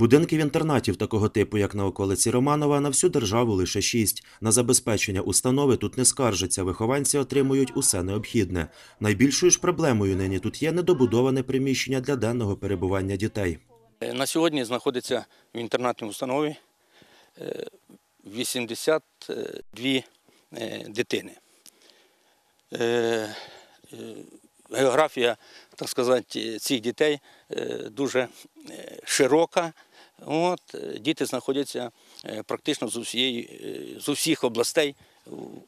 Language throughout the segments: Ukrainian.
Будинків інтернатів такого типу, як на околиці Романова, на всю державу лише шість. На забезпечення установи тут не скаржаться. Вихованці отримують усе необхідне. Найбільшою ж проблемою нині тут є недобудоване приміщення для денного перебування дітей. Е, На сьогодні знаходиться в інтернатній установі е, 82 е, дитини. Е, е, Географія, так сказати, цих дітей дуже широка. От, е, діти знаходяться е, практично з, усієї, е, з усіх областей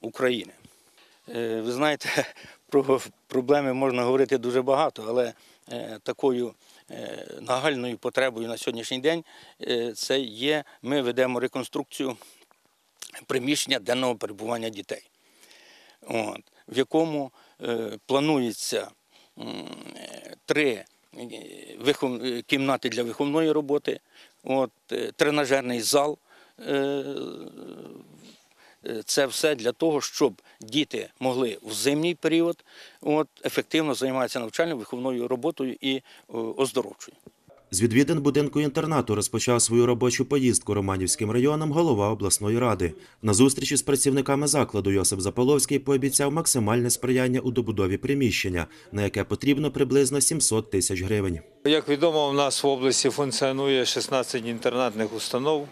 України. Ви знаєте, про проблеми можна говорити дуже багато, але такою нагальною потребою на сьогоднішній день це є, ми ведемо реконструкцію приміщення денного перебування дітей, от, в якому планується три вихов- е, кімнати для виховної роботи, от, е, тренажерний зал. е, Е, Це все для того, щоб діти могли в зимній період от, ефективно займатися навчально-виховною роботою і е, оздоровчою. З відвідин будинку інтернату розпочав свою робочу поїздку Романівським районом голова обласної ради. На зустрічі з працівниками закладу Йосип Заполовський пообіцяв максимальне сприяння у добудові приміщення, на яке потрібно приблизно 700 тисяч гривень. Як відомо, в нас в області функціонує 16 інтернатних установ.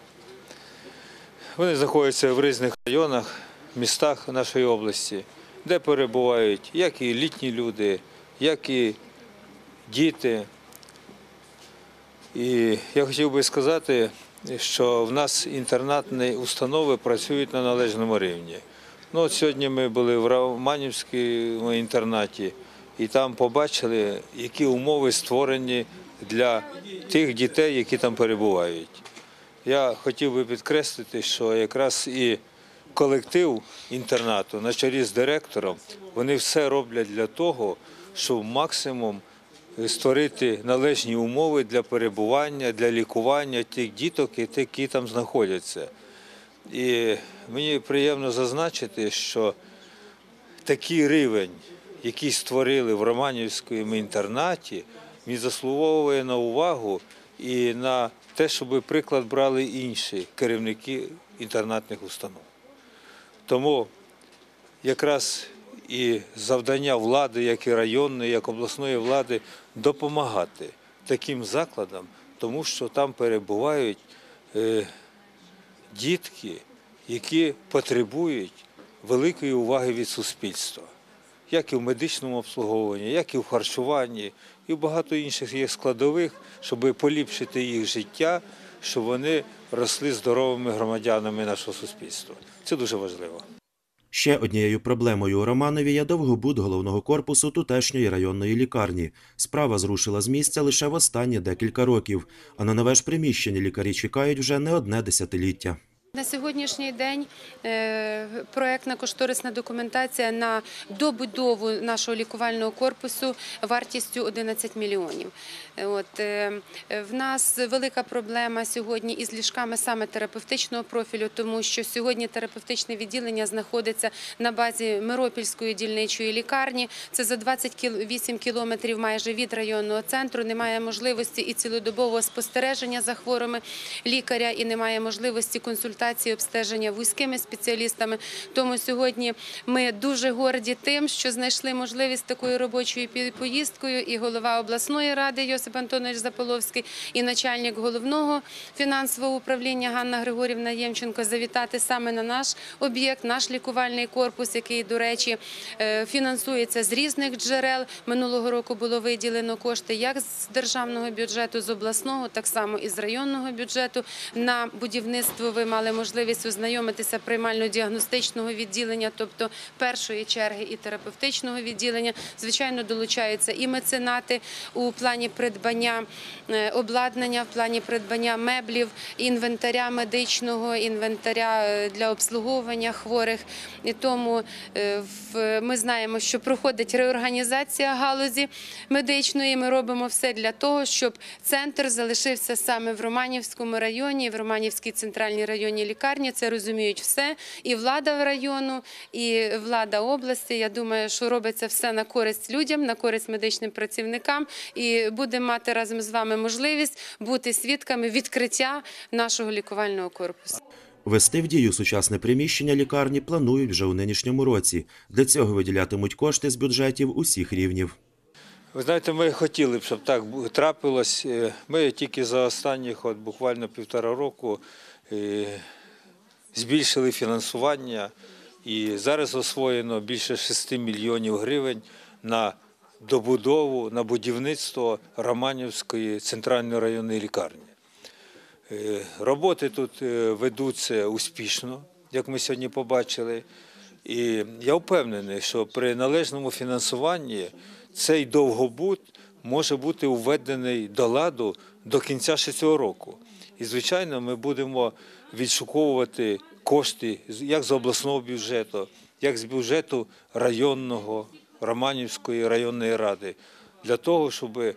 Вони знаходяться в різних районах, містах нашої області, де перебувають як і літні люди, як і діти. І я хотів би сказати, що в нас інтернатні установи працюють на належному рівні. Ну, от сьогодні ми були в Романівському інтернаті і там побачили, які умови створені для тих дітей, які там перебувають. Я хотів би підкреслити, що якраз і колектив інтернату на чолі з директором, вони все роблять для того, щоб максимум створити належні умови для перебування, для лікування тих діток, які там знаходяться. І мені приємно зазначити, що такий рівень, який створили в Романівському інтернаті, він заслуговує на увагу і на те, щоб приклад брали інші керівники інтернатних установ. Тому якраз і завдання влади, як і районної, як обласної влади, допомагати таким закладам, тому що там перебувають е, дітки, які потребують великої уваги від суспільства, як і в медичному обслуговуванні, як і в харчуванні, і багато інших є складових, щоб поліпшити їх життя, щоб вони росли здоровими громадянами нашого суспільства. Це дуже важливо. Ще однією проблемою у Романові є довгобуд головного корпусу тутешньої районної лікарні. Справа зрушила з місця лише в останні декілька років, а на нове ж приміщення лікарі чекають вже не одне десятиліття. На сьогоднішній день е, проектна кошторисна документація на добудову нашого лікувального корпусу вартістю 11 мільйонів. Е, От, е, в нас велика проблема сьогодні із ліжками саме терапевтичного профілю, тому що сьогодні терапевтичне відділення знаходиться на базі Миропільської дільничої лікарні. Це за 28 кілометрів майже від районного центру. Немає можливості і цілодобового спостереження за хворими лікаря, і немає можливості консультації обстеження вузькими спеціалістами. Тому сьогодні ми дуже горді тим, що знайшли можливість такою робочою поїздкою. І голова обласної ради Йосип Антонович Заполовський, і начальник головного фінансового управління Ганна Григорівна Ємченко завітати саме на наш об'єкт, наш лікувальний корпус, який, до речі, е, фінансується з різних джерел. Минулого року було виділено кошти як з державного бюджету, з обласного, так само і з районного бюджету. На будівництво ви мали можливість ознайомитися приймально-діагностичного відділення, тобто першої черги і терапевтичного відділення. Звичайно, долучаються і меценати у плані придбання е, обладнання, в плані придбання меблів, інвентаря медичного, інвентаря е, для обслуговування хворих. І тому е, ми знаємо, що проходить реорганізація галузі медичної. Ми робимо все для того, щоб центр залишився саме в Романівському районі, в Романівській центральній районній районні лікарні. Це розуміють все. І влада району, і влада області. Я думаю, що робиться все на користь людям, на користь медичним працівникам. І будемо мати разом з вами можливість бути свідками відкриття нашого лікувального корпусу. Вести в дію сучасне приміщення лікарні планують вже у нинішньому році. Для цього виділятимуть кошти з бюджетів усіх рівнів. Ви знаєте, ми хотіли б, щоб так трапилось. Е, Ми тільки за останніх от буквально півтора року збільшили фінансування і зараз освоєно більше 6 мільйонів гривень на добудову, на будівництво Романівської центральної районної лікарні. Е, Роботи тут е, ведуться успішно, як ми сьогодні побачили. І я впевнений, що при належному фінансуванні цей довгобуд може бути введений до ладу до кінця ще цього року. І, звичайно, ми будемо відшуковувати кошти як з обласного бюджету, як з бюджету районного Романівської районної ради, для того, щоб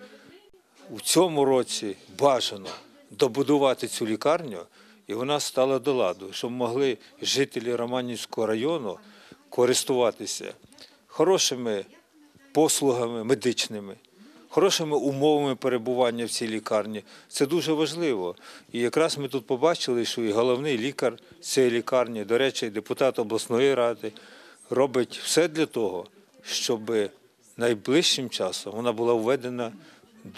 у цьому році бажано добудувати цю лікарню, і вона стала до ладу, щоб могли жителі Романівського району користуватися хорошими послугами медичними, хорошими умовами перебування в цій лікарні. Це дуже важливо. І якраз ми тут побачили, що і головний лікар цієї лікарні, до речі, депутат обласної ради, робить все для того, щоб найближчим часом вона була введена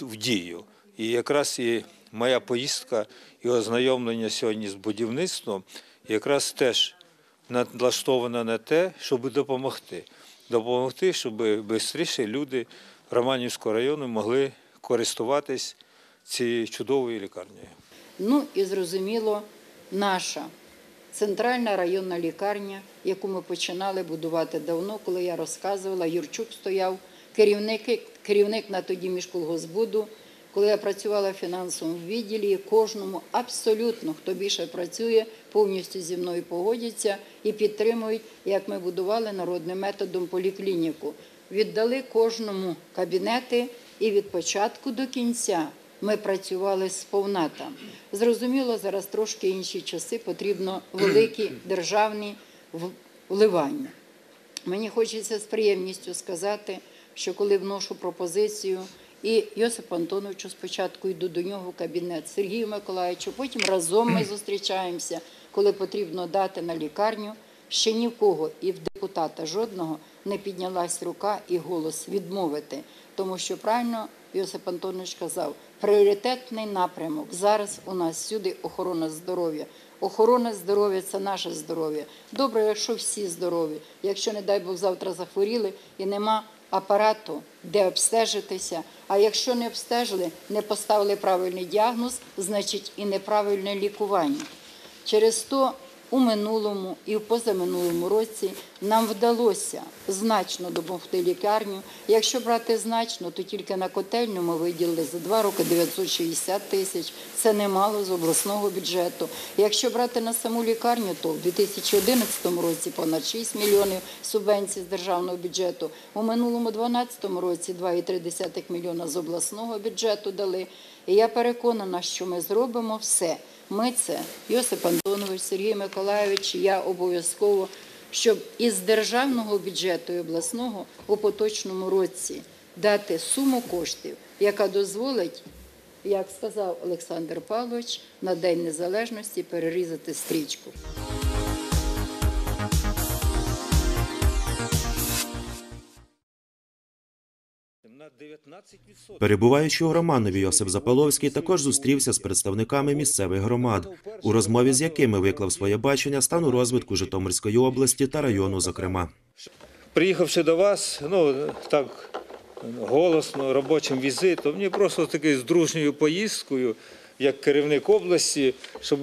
в дію. І якраз і моя поїздка і ознайомлення сьогодні з будівництвом якраз теж налаштована на те, щоб допомогти. Допомогти, щоб швидше люди Романівського району могли користуватись цією чудовою лікарнею. Ну і зрозуміло, наша центральна районна лікарня, яку ми починали будувати давно, коли я розказувала, Юрчук стояв, керівник, керівник на тоді міжколгосбуду. Коли я працювала в фінансовому відділі, кожному абсолютно, хто більше працює, повністю зі мною погодяться і підтримують, як ми будували народним методом поліклініку. Віддали кожному кабінети і від початку до кінця ми працювали сповна там. Зрозуміло, зараз трошки інші часи, потрібно великі державні вливання. Мені хочеться з приємністю сказати, що коли вношу пропозицію, і Йосипу Антоновичу спочатку йду до нього в кабінет, Сергію Миколаївичу, потім разом ми зустрічаємося, коли потрібно дати на лікарню. Ще ні в кого і в депутата жодного не піднялась рука і голос відмовити, тому що правильно Йосип Антонович казав, пріоритетний напрямок зараз у нас всюди охорона здоров'я. Охорона здоров'я це наше здоров'я. Добре, якщо всі здорові. Якщо, не дай Бог, завтра захворіли і нема апарату, де обстежитися. А якщо не обстежили, не поставили правильний діагноз, значить і неправильне лікування. Через то у минулому і в позаминулому році нам вдалося значно допомогти лікарню. Якщо брати значно, то тільки на котельню ми виділили за два роки 960 тисяч. Це немало з обласного бюджету. Якщо брати на саму лікарню, то в 2011 році понад 6 мільйонів субвенцій з державного бюджету. У минулому 2012 році 2,3 мільйона з обласного бюджету дали. І я переконана, що ми зробимо все. Ми це, Йосип Антонович, Сергій Миколайович, я обов'язково, щоб із державного бюджету і обласного у поточному році дати суму коштів, яка дозволить, як сказав Олександр Павлович, на День Незалежності перерізати стрічку. Перебуваючи у Романові, Йосип Запаловський також зустрівся з представниками місцевих громад, у розмові з якими виклав своє бачення стану розвитку Житомирської області та району, зокрема. Приїхавши до вас, ну так голосно, робочим візитом, мені просто такою з дружньою поїздкою, як керівник області, щоб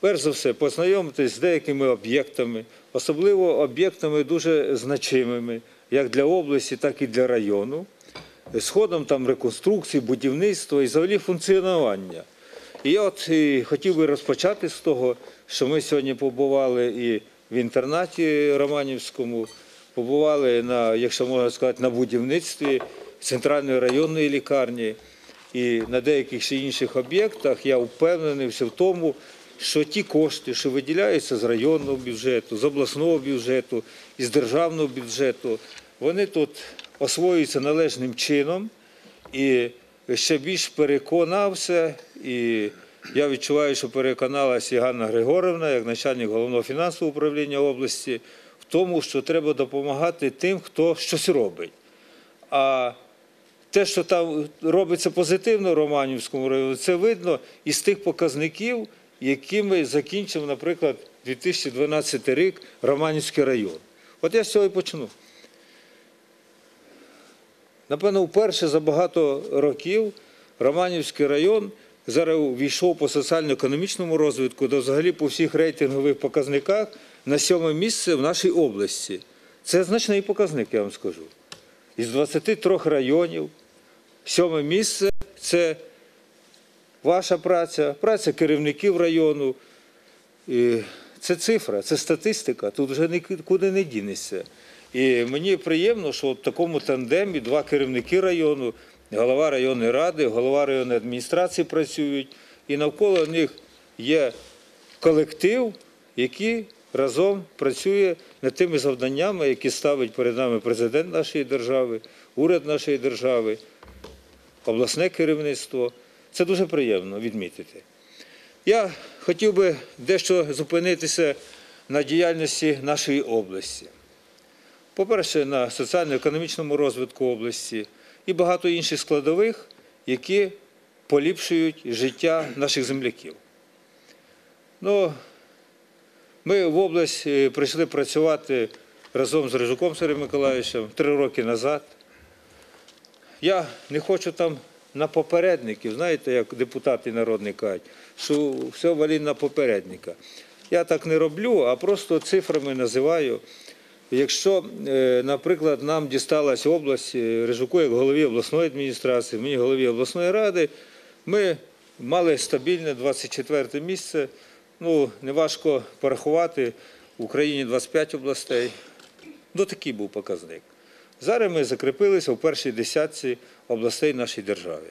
перш за все познайомитись з деякими об'єктами, особливо об'єктами дуже значимими, як для області, так і для району, з ходом там реконструкції, будівництва і взагалі функціонування. І я от і хотів би розпочати з того, що ми сьогодні побували і в інтернаті Романівському, побували на, якщо можна сказати, на будівництві центральної районної лікарні і на деяких ще інших об'єктах. Я впевнений в тому, що ті кошти, що виділяються з районного бюджету, з обласного бюджету, із державного бюджету, вони тут освоюються належним чином. І ще більш переконався, і я відчуваю, що переконалася і Ганна Григорівна, як начальник головного фінансового управління області, в тому, що треба допомагати тим, хто щось робить. А те, що там робиться позитивно в Романівському районі, це видно із тих показників, якими закінчив, наприклад, 2012 рік Романівський район. От я з цього і почну. Напевно, вперше за багато років Романівський район зараз війшов по соціально-економічному розвитку, де взагалі по всіх рейтингових показниках на сьоме місце в нашій області. Це значний показник, я вам скажу. Із 23 районів сьоме місце це ваша праця, праця керівників району. Це цифра, це статистика, тут вже нікуди не дінешся. І мені приємно, що в такому тандемі два керівники району, голова районної ради, голова районної адміністрації працюють, і навколо них є колектив, який разом працює над тими завданнями, які ставить перед нами президент нашої держави, уряд нашої держави, обласне керівництво. Це дуже приємно відмітити. Я хотів би дещо зупинитися на діяльності нашої області. По-перше, на соціально-економічному розвитку області і багато інших складових, які поліпшують життя наших земляків. Ну, ми в область е, прийшли працювати разом з Рижуком Сергієм Миколаївичем три роки назад. Я не хочу там на попередників, знаєте, як депутати народні кажуть, що все валі на попередника. Я так не роблю, а просто цифрами називаю. Якщо, е, наприклад, нам дісталась область е, Рижуку як голові обласної адміністрації, мені голові обласної ради, ми мали стабільне 24 місце. Ну, неважко порахувати, в Україні 25 областей. Ну, такий був показник. Зараз ми закріпилися в першій десятці областей нашої держави.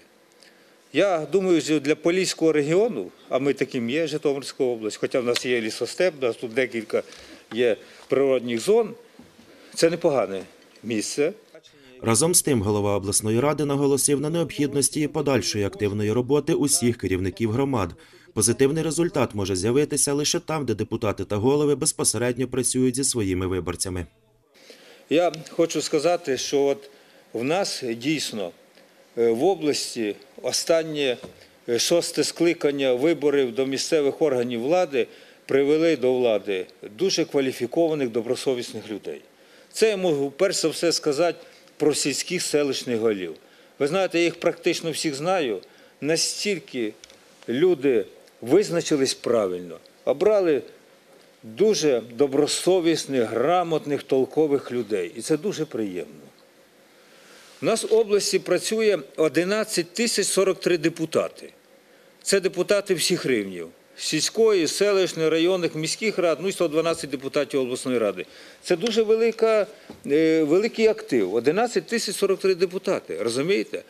Я думаю, що для Поліського регіону, а ми таким є, Житомирська область, хоча в нас є лісостеп, у нас тут декілька є природних зон, це непогане місце. Разом з тим, голова обласної ради наголосив на необхідності подальшої активної роботи усіх керівників громад. Позитивний результат може з'явитися лише там, де депутати та голови безпосередньо працюють зі своїми виборцями. Я хочу сказати, що от в нас дійсно е, в області останнє е, шосте скликання виборів до місцевих органів влади привели до влади дуже кваліфікованих добросовісних людей. Це я можу перш за все сказати про сільських селищних голів. Ви знаєте, я їх практично всіх знаю. Настільки люди визначились правильно, обрали дуже добросовісних, грамотних, толкових людей. І це дуже приємно. У нас в області працює 11 тисяч 43 депутати. Це депутати всіх рівнів. Сільської, селищної, районних, міських рад, ну і 112 депутатів обласної ради. Це дуже велика, е, великий актив. 11 тисяч 43 депутати, розумієте?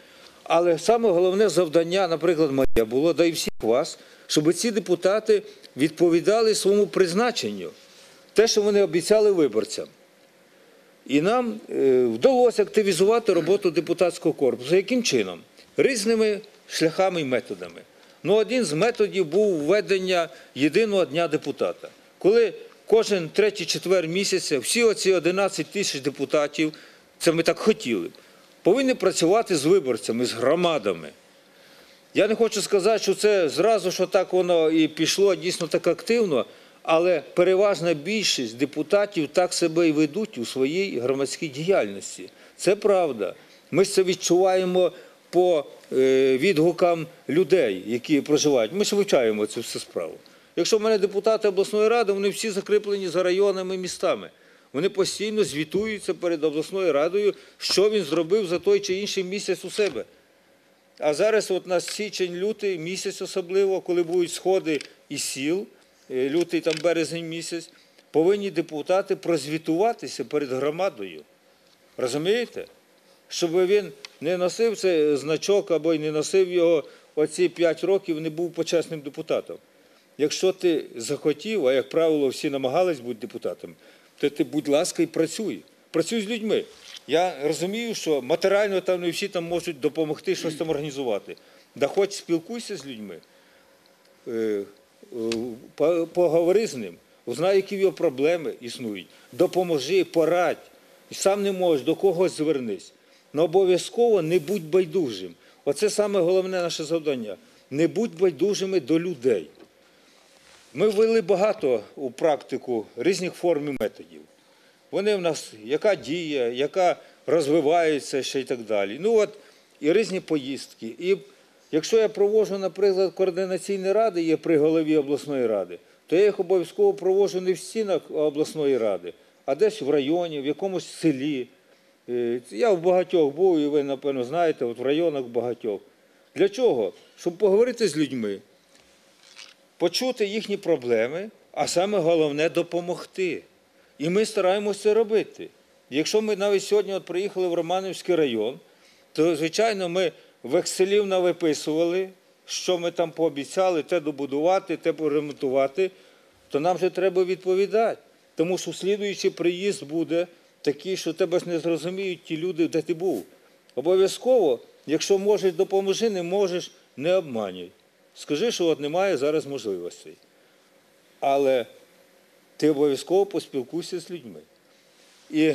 Але саме головне завдання, наприклад, моє було, да і всіх вас, щоб ці депутати відповідали своєму призначенню, те, що вони обіцяли виборцям. І нам е, вдалося активізувати роботу депутатського корпусу. Яким чином? Різними шляхами і методами. Ну, один з методів був введення єдиного дня депутата. Коли кожен третій четвер місяця всі оці 11 тисяч депутатів, це ми так хотіли, повинні працювати з виборцями, з громадами. Я не хочу сказати, що це зразу, що так воно і пішло дійсно так активно, але переважна більшість депутатів так себе і ведуть у своїй громадській діяльності. Це правда. Ми ж це відчуваємо по е, відгукам людей, які проживають. Ми ж вивчаємо цю всю справу. Якщо в мене депутати обласної ради, вони всі закріплені за районами і містами. Вони постійно звітуються перед обласною радою, що він зробив за той чи інший місяць у себе. А зараз от нас січень, лютий місяць особливо, коли будуть сходи із сіл, е, лютий там березень місяць, повинні депутати прозвітуватися перед громадою. Розумієте? Щоб він не носив цей значок або й не носив його оці 5 років, не був почесним депутатом. Якщо ти захотів, а як правило, всі намагались бути депутатами, то ти, будь ласка, і працюй. Працюй з людьми. Я розумію, що матеріально там не всі там можуть допомогти щось там організувати. Да хоч спілкуйся з людьми, е, е, по- поговори з ним, узнай, які його проблеми існують, допоможи, порадь. Сам не можеш, до когось звернись. Но обов'язково не будь байдужим. Оце саме головне наше завдання. Не будь байдужими до людей. Ми ввели багато у практику різних форм і методів. Вони в нас, яка діє, яка розвивається ще й так далі. Ну от і різні поїздки. І якщо я проводжу, наприклад, координаційні ради є при голові обласної ради, то я їх обов'язково проводжу не в стінах обласної ради, а десь в районі, в якомусь селі. Е, Я в багатьох був, і ви, напевно, знаєте, от в районах багатьох. Для чого? Щоб поговорити з людьми, почути їхні проблеми, а саме головне допомогти. І ми стараємося це робити. Якщо ми навіть сьогодні от приїхали в Романівський район, то, звичайно, ми векселів навиписували, що ми там пообіцяли, те добудувати, те поремонтувати, то нам вже треба відповідати. Тому що слідуючий приїзд буде такий, що тебе ж не зрозуміють ті люди, де ти був. Обов'язково, якщо можеш, допоможи, не можеш, не обманюй. Скажи, що от немає зараз можливостей. Але ти обов'язково поспілкуйся з людьми. І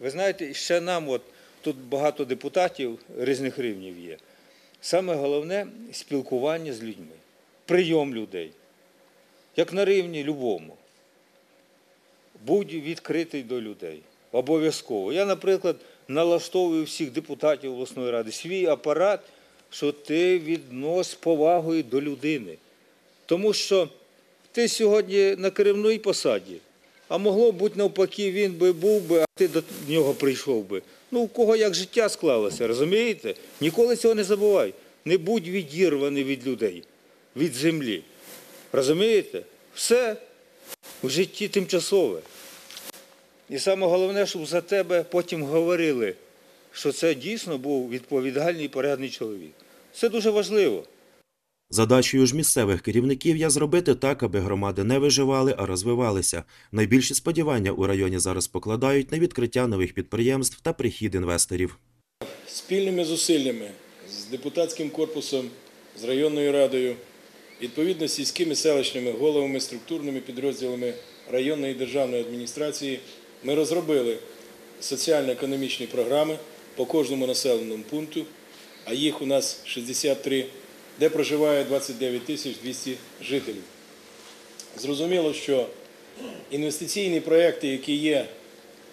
ви знаєте, ще нам, от тут багато депутатів різних рівнів є. Саме головне спілкування з людьми, прийом людей, як на рівні любому. Будь відкритий до людей. Обов'язково. Я, наприклад, налаштовую всіх депутатів обласної ради свій апарат, що ти віднос повагою до людини. Тому що ти сьогодні на керівній посаді, а могло бути навпаки, він би був би, а ти до нього прийшов би. Ну, у кого як життя склалося, розумієте? Ніколи цього не забувай. Не будь відірваний від людей, від землі. Розумієте? Все в житті тимчасове. І саме головне, щоб за тебе потім говорили, що це дійсно був відповідальний і порядний чоловік. Це дуже важливо. Задачею ж місцевих керівників є зробити так, аби громади не виживали, а розвивалися. Найбільші сподівання у районі зараз покладають на відкриття нових підприємств та прихід інвесторів. спільними зусиллями з депутатським корпусом, з районною радою, відповідно з сільськими селищними головами, структурними підрозділами районної державної адміністрації, ми розробили соціально-економічні програми по кожному населеному пункту, а їх у нас 63, де проживає 29 тисяч 200 жителів. Зрозуміло, що інвестиційні проекти, які є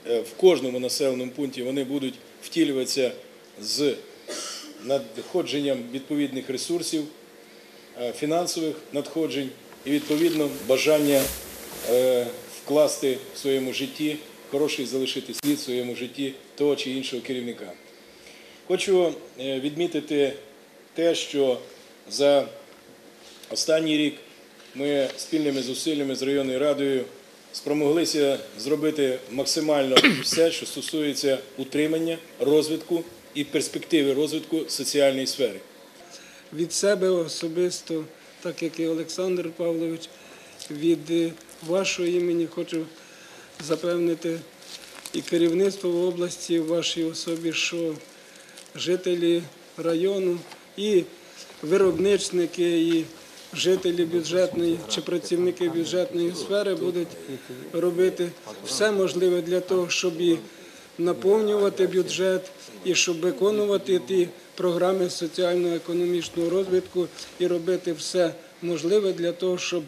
е, в кожному населеному пункті, вони будуть втілюватися з надходженням відповідних ресурсів, е, фінансових надходжень і відповідно бажання е, вкласти в своєму житті хороший залишити слід в своєму житті того чи іншого керівника. Хочу е, відмітити те, що за останній рік ми спільними зусиллями з районною радою спромоглися зробити максимально все, що стосується утримання, розвитку і перспективи розвитку соціальної сфери. від себе особисто, так як і Олександр Павлович, від е, вашого імені хочу запевнити і керівництво в області в вашій особі, що жителі району і виробничники, і жителі бюджетної чи працівники бюджетної сфери будуть робити все можливе для того, щоб і наповнювати бюджет і щоб виконувати ті програми соціально-економічного розвитку і робити все можливе для того, щоб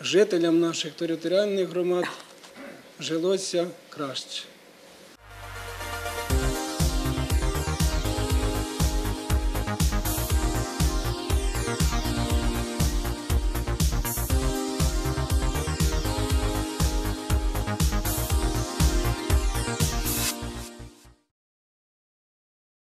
жителям наших територіальних громад жилося краще.